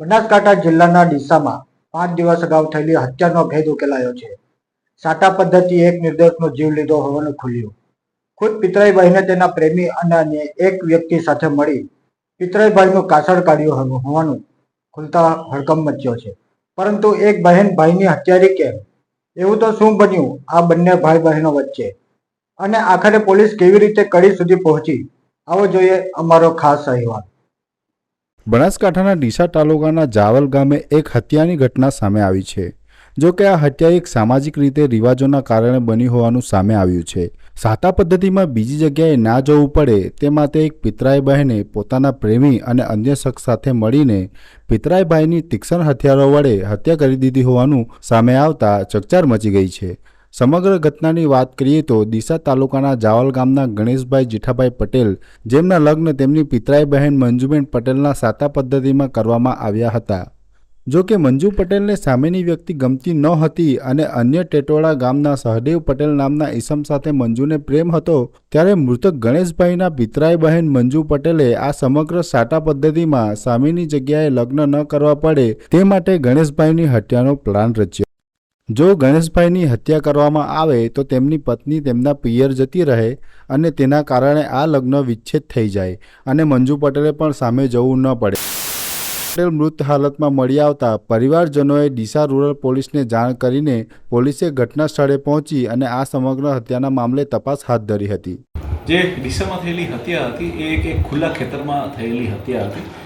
બનાસકાંઠા જિલ્લાના ડીસામાં પાંચ દિવસ અગાઉ થયેલી હત્યાનો ભેદ ઉકેલાયો છે. સાટા પદ્ધતિ એક નિર્દોષનો જીવ લીધો હોવાનું ખુલ્યું. ખુદ પિતરાઈ બહેને તેના પ્રેમી અને અન્ય એક વ્યક્તિ સાથે મળી પિતરાઈભાઈનું કાસળ કાઢ્યું હોવાનું ખુલતા હડકંપ મચ્યો છે. પરંતુ એક બહેન ભાઈની હત્યારી કેમ? એવું તો શું બન્યું આ બંને ભાઈ બહેનો વચ્ચે? અને આખરે પોલીસ કેવી રીતે કડી સુધી પહોંચી? આવો જોઈએ અમારો ખાસ અહેવાલ. બનાસકાંઠાના ડીસા તાલુકાના જાવલ ગામે એક હત્યાની ઘટના સામે આવી છે, જો કે આ હત્યા એક સામાજિક રીતે રિવાજોના કારણે બની હોવાનું સામે આવ્યું છે. સાતા પદ્ધતિમાં બીજી જગ્યાએ ના જવું પડે તે માટે એક પિતરાઈ બહેને પોતાના પ્રેમી અને અન્ય શખ્સ સાથે મળીને ભાઈની તીક્ષ્ણ હથિયારો વડે હત્યા કરી દીધી હોવાનું સામે આવતા ચકચાર મચી ગઈ છે. સમગ્ર ઘટનાની વાત કરીએ તો ડીસા તાલુકાના જાવલ ગામના ગણેશભાઈ જીઠાભાઈ પટેલ જેમના લગ્ન તેમની પિતરાઈ બહેન મંજુબેન પટેલના સાતા પદ્ધતિમાં કરવામાં આવ્યા હતા. જો કે મંજુ પટેલને સામેની વ્યક્તિ ગમતી ન હતી અને અન્ય ટેટોળા ગામના સહદેવ પટેલ નામના ઈસમ સાથે મંજુને પ્રેમ હતો, ત્યારે મૃતક ગણેશભાઈના પિતરાઈ બહેન મંજુ પટેલે આ સમગ્ર સાટા પદ્ધતિમાં સામેની જગ્યાએ લગ્ન ન કરવા પડે તે માટે ગણેશભાઈની હત્યાનો પ્લાન રચ્યો. જો ગણેશભાઈની હત્યા કરવામાં આવે તો તેમની પત્ની તેમના પિયર જતી રહે અને તેના કારણે આ લગ્ન વિચ્છેદ થઈ જાય અને મંજુ પટેલે પણ સામે જવું ન પડે. પટેલ મૃત હાલતમાં મળી આવતા પરિવારજનોએ ડીસા રૂરલ પોલીસને જાણ કરીને પોલીસે ઘટના સ્થળે પહોંચી અને આ સમગ્ર હત્યાના મામલે તપાસ હાથ ધરી હતી. જે ડીસામાં થયેલી હત્યા હતી એ એક ખુલ્લા ખેતરમાં થયેલી હત્યા હતી.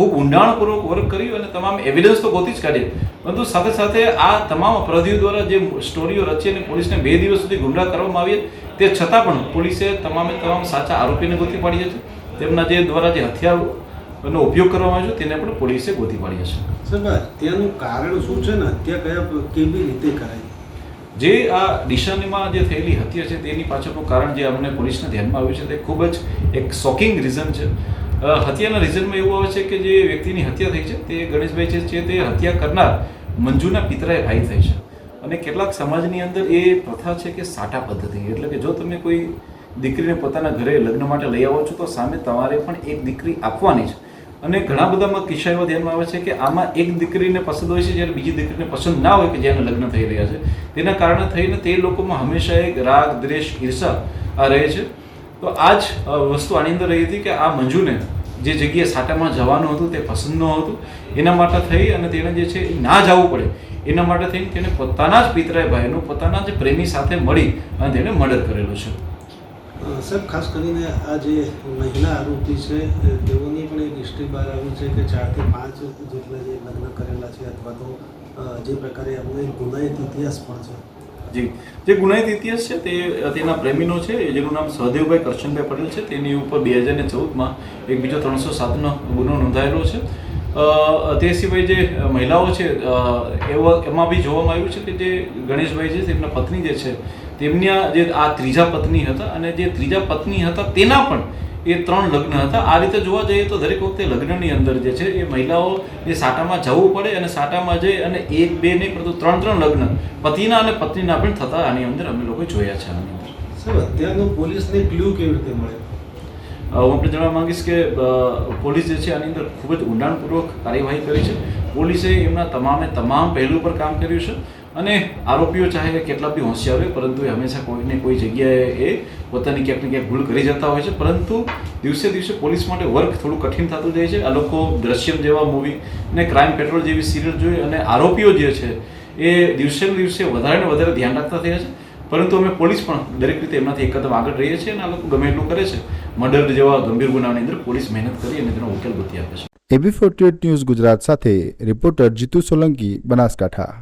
ખૂબ ઊંડાણપૂર્વક વર્ક કર્યું અને તમામ એવિડન્સ તો ગોતી જ કાઢી પરંતુ સાથે સાથે આ તમામ અપરાધીઓ દ્વારા જે સ્ટોરીઓ રચી અને પોલીસને બે દિવસ સુધી ગુમરાહ કરવામાં આવી તે છતાં પણ પોલીસે તમામે તમામ સાચા આરોપીને ગોતી પાડી છે. તેમના જે દ્વારા જે હથિયારનો ઉપયોગ કરવામાં આવ્યો છે તેને પણ પોલીસે ગોતી પાડી છે. સાહેબ હત્યાનું કારણ શું છે ને? હત્યા કયા કેવી રીતે કરાય? જે આ ડિશાનીમાં જે થયેલી હત્યા છે તેની પાછળનું કારણ જે અમને પોલીસને ધ્યાનમાં આવ્યું છે તે ખૂબ જ એક શોકિંગ રીઝન છે. હત્યાના રિઝનમાં એવું આવે છે કે જે વ્યક્તિની હત્યા થઈ છે, તે ગણેશભાઈ છે તે હત્યા કરનાર મંજુના પિતરાએ ભાઈ થઈ છે. અને કેટલાક સમાજની અંદર એ પ્રથા છે કે સાટા પદ્ધતિ. એટલે કે જો તમે કોઈ દીકરીને પોતાના ઘરે લગ્ન માટે લઈ આવો છો, તો સામે તમારે પણ એક દીકરી આપવાની છે. અને ઘણા બધામાં કિસ્સા એવા ધ્યાનમાં આવે છે કે આમાં એક દીકરીને પસંદ હોય છે, જ્યારે બીજી દીકરીને પસંદ ના હોય કે જેને લગ્ન થઈ રહ્યા છે. તેના કારણે થઈને તે લોકોમાં હંમેશા એક રાગ, દ્વેષ, ઈર્ષા આ રહે છે. તો આ જ વસ્તુ આની અંદર રહી હતી કે આ મંજુને જે જગ્યાએ સાટામાં જવાનું હતું, તે પસંદ ન હતું, એના માટે થઈ અને તેને જે છે એ ના જવું પડે. એના માટે થઈને તેને પોતાના જ પિતરાય ભાઈનું પોતાના જ પ્રેમી સાથે મળી અને તેને મર્ડર કરેલો છે. સાહેબ, ખાસ કરીને આ જે મહિલા આરોપી છે તેઓની પણ એક હિસ્ટ્રી બહાર આવી છે કે ચારથી પાંચ જેટલા જે લગ્ન કરેલા છે અથવા તો જે પ્રકારે એમનો એક ગુનાહિત ઇતિહાસ પણ છે. જી. જે ગુનાહિત ઇતિહાસ છે તે તેના પ્રેમીનો છે જેનું નામ સહદેવભાઈ કરશનભાઈ પટેલ છે, તેની ઉપર બે હજાર ને ચૌદમાં એક બીજો ત્રણસો સાતનો ગુનો નોંધાયેલો છે. તે સિવાય જે મહિલાઓ છે એવા એમાં બી જોવામાં આવ્યું છે કે જે ગણેશભાઈ છે, તેમના પત્ની જે છે, તેમના જે આ ત્રીજા પત્ની હતા અને જે ત્રીજા પત્ની હતા તેના પણ એ ત્રણ લગ્ન હતા. આ રીતે જોવા જઈએ તો દરેક વખતે લગ્નની અંદર જે છે એ મહિલાઓ એ સાટામાં જવું પડે અને સાટામાં જઈ અને એક બે નહીં પરંતુ ત્રણ ત્રણ લગ્ન પતિના અને પત્નીના પણ થતા આની અંદર અમે લોકો જોયા છે આની અંદર. સર અત્યારનું પોલીસને ક્લુ કેવી રીતે મળે? હું આપણે જણાવવા માંગીશ કે પોલીસ જે છે આની અંદર ખૂબ જ ઊંડાણપૂર્વક કાર્યવાહી કરી છે. પોલીસે એમના તમામે તમામ પહેલું પર કામ કર્યું છે. અને આરોપીઓ ચાહે કેટલા બી હોશિયાર હોય, પરંતુ એ હંમેશા કોઈને કોઈ જગ્યાએ એ પોતાની ક્યાંક ને ક્યાંક ભૂલ કરી જતા હોય છે. પરંતુ દિવસે દિવસે પોલીસ માટે વર્ક થોડું કઠિન થતું જાય છે. આ લોકો દ્રશ્યમ જેવા મૂવી અને ક્રાઇમ પેટ્રોલ જેવી સિરિયલ જોઈ અને આરોપીઓ જે છે, એ દિવસે દિવસે વધારે ને વધારે ધ્યાન રાખતા થયા છે. પરંતુ અમે પોલીસ પણ દરેક રીતે એમનાથી એક કદમ આગળ રહીએ છીએ અને આ લોકો ગમે એટલું કરે છે. મર્ડર જેવા ગંભીર ગુનાની અંદર પોલીસ મહેનત કરી અને તેનો ઉકેલ ગોતી આપે છે. એબી ફોર્ટી ન્યૂઝ ગુજરાત સાથે રિપોર્ટર જીતુ સોલંકી બનાસકાંઠા.